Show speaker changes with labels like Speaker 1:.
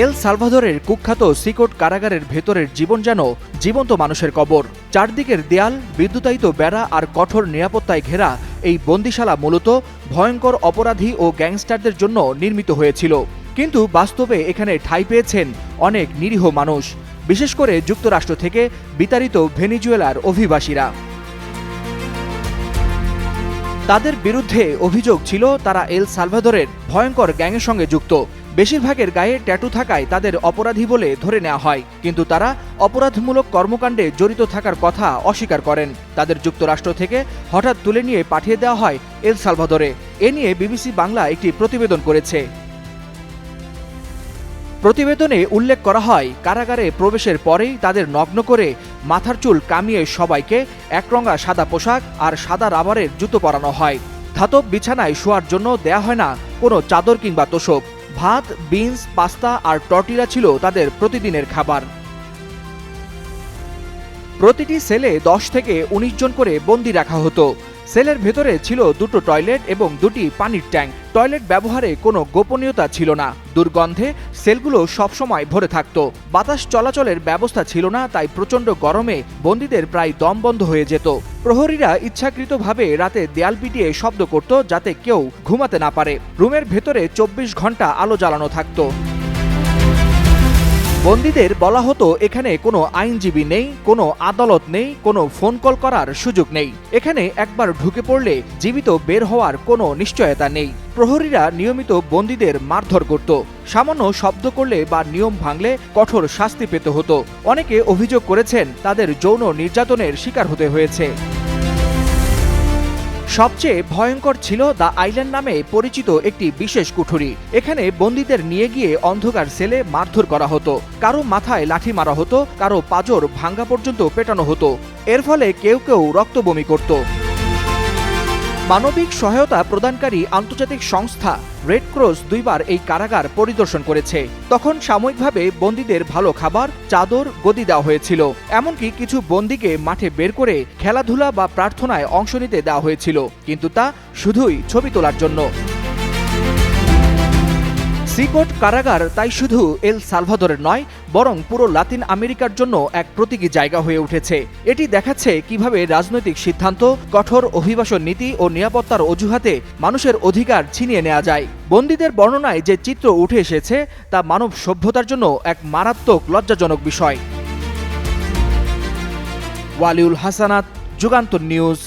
Speaker 1: এল সালভাদরের কুখ্যাত সিকোট কারাগারের ভেতরের জীবন যেন জীবন্ত মানুষের কবর। চারদিকের দেয়াল, বিদ্যুতায়িত বেড়া আর কঠোর নিরাপত্তায় ঘেরা এই বন্দিশালা মূলত ভয়ঙ্কর অপরাধী ও গ্যাংস্টারদের জন্য নির্মিত হয়েছিল। কিন্তু বাস্তবে এখানে ঠাঁই পেয়েছেন অনেক নিরীহ মানুষ, বিশেষ করে যুক্তরাষ্ট্র থেকে বিতাড়িত ভেনিজুয়েলার অভিবাসীরা। তাদের বিরুদ্ধে অভিযোগ ছিল তারা এল সালভাদরের ভয়ঙ্কর গ্যাংয়ের সঙ্গে যুক্ত। বেশিরভাগের গায়ে ট্যাটু থাকায় তাদের অপরাধী বলে ধরে নেওয়া হয়। কিন্তু তারা অপরাধমূলক কর্মকাণ্ডে জড়িত থাকার কথা অস্বীকার করেন। তাদের যুক্তরাষ্ট্র থেকে হঠাৎ তুলে নিয়ে পাঠিয়ে দেওয়া হয় এল সালভাদরে। এ নিয়ে বিবিসি বাংলা একটি প্রতিবেদন করেছে। প্রতিবেদনে উল্লেখ করা হয়, কারাগারে প্রবেশের পরেই তাদের নগ্ন করে মাথার চুল কামিয়ে সবাইকে একরঙা সাদা পোশাক আর সাদা রাবারের জুতো পরানো হয়। ধাতব বিছানায় শোয়ার জন্য দেয়া হয় না কোনো চাদর কিংবা তোষক। ভাত, বিনস, পাস্তা আর টর্টিরা ছিল তাদের প্রতিদিনের খাবার। প্রতিটি সেলে দশ থেকে ১৯ জন করে বন্দি রাখা হতো। সেলের ভেতরে ছিল দুটো টয়লেট এবং দুটি পানির ট্যাঙ্ক। টয়লেট ব্যবহারে কোনো গোপনীয়তা ছিল না। দুর্গন্ধে সেলগুলো সবসময় ভরে থাকত। বাতাস চলাচলের ব্যবস্থা ছিল না, তাই প্রচণ্ড গরমে বন্দীদের প্রায় দম বন্ধ হয়ে যেত। প্রহরীরা ইচ্ছাকৃতভাবে রাতে দেয়াল পিটিয়ে শব্দ করত যাতে কেউ ঘুমাতে না পারে। রুমের ভেতরে চব্বিশ ঘণ্টা আলো জ্বালানো থাকতো। বন্দীদের বলা হতো, এখানে কোনো আইনজীবী নেই, কোনো আদালত নেই, কোনো ফোন কল করার সুযোগ নেই। এখানে একবার ঢুকে পড়লে জীবিত বের হওয়ার কোনো নিশ্চয়তা নেই। প্রহরীরা নিয়মিত বন্দীদের মারধর করত। সামান্য শব্দ করলে বা নিয়ম ভাঙলে কঠোর শাস্তি পেতে হতো। অনেকে অভিযোগ করেছেন, তাদের যৌন নির্যাতনের শিকার হতে হয়েছে। সবচেয়ে ভয়ঙ্কর ছিল দ্য আইল্যান্ড নামে পরিচিত একটি বিশেষ কুঠুরি। এখানে বন্দীদের নিয়ে গিয়ে অন্ধকার সেলে মারধর করা হতো। কারও মাথায় লাঠি মারা হতো, কারও পাজর ভাঙ্গা পর্যন্ত পেটানো হতো। এর ফলে কেউ কেউ রক্ত বমি করত। মানবিক সহায়তা প্রদানকারী আন্তর্জাতিক সংস্থা রেড ক্রস দুইবার এই কারাগার পরিদর্শন করেছে। তখন সাময়িকভাবে বন্দীদের ভালো খাবার, চাদর, গদি দেওয়া হয়েছিল। এমনকি কিছু বন্দীকে মাঠে বের করে খেলাধুলা বা প্রার্থনায় অংশ নিতে দেওয়া হয়েছিল। কিন্তু তা শুধুই ছবি তোলার জন্য। সিকোট কারাগার তাই শুধু এল সালভাদরের নয়, বরং পুরো লাতিন আমেরিকার জন্য এক প্রতীকী জায়গা হয়ে উঠেছে। এটি দেখাচ্ছে কীভাবে রাজনৈতিক সিদ্ধান্ত, কঠোর অভিবাসন নীতি ও নিরাপত্তার অজুহাতে মানুষের অধিকার ছিনিয়ে নেওয়া যায়। বন্দীদের বর্ণনায় যে চিত্র উঠে এসেছে, তা মানব সভ্যতার জন্য এক মারাত্মক লজ্জাজনক বিষয়। ওয়ালিউল হাসানাত, যুগান্তর নিউজ।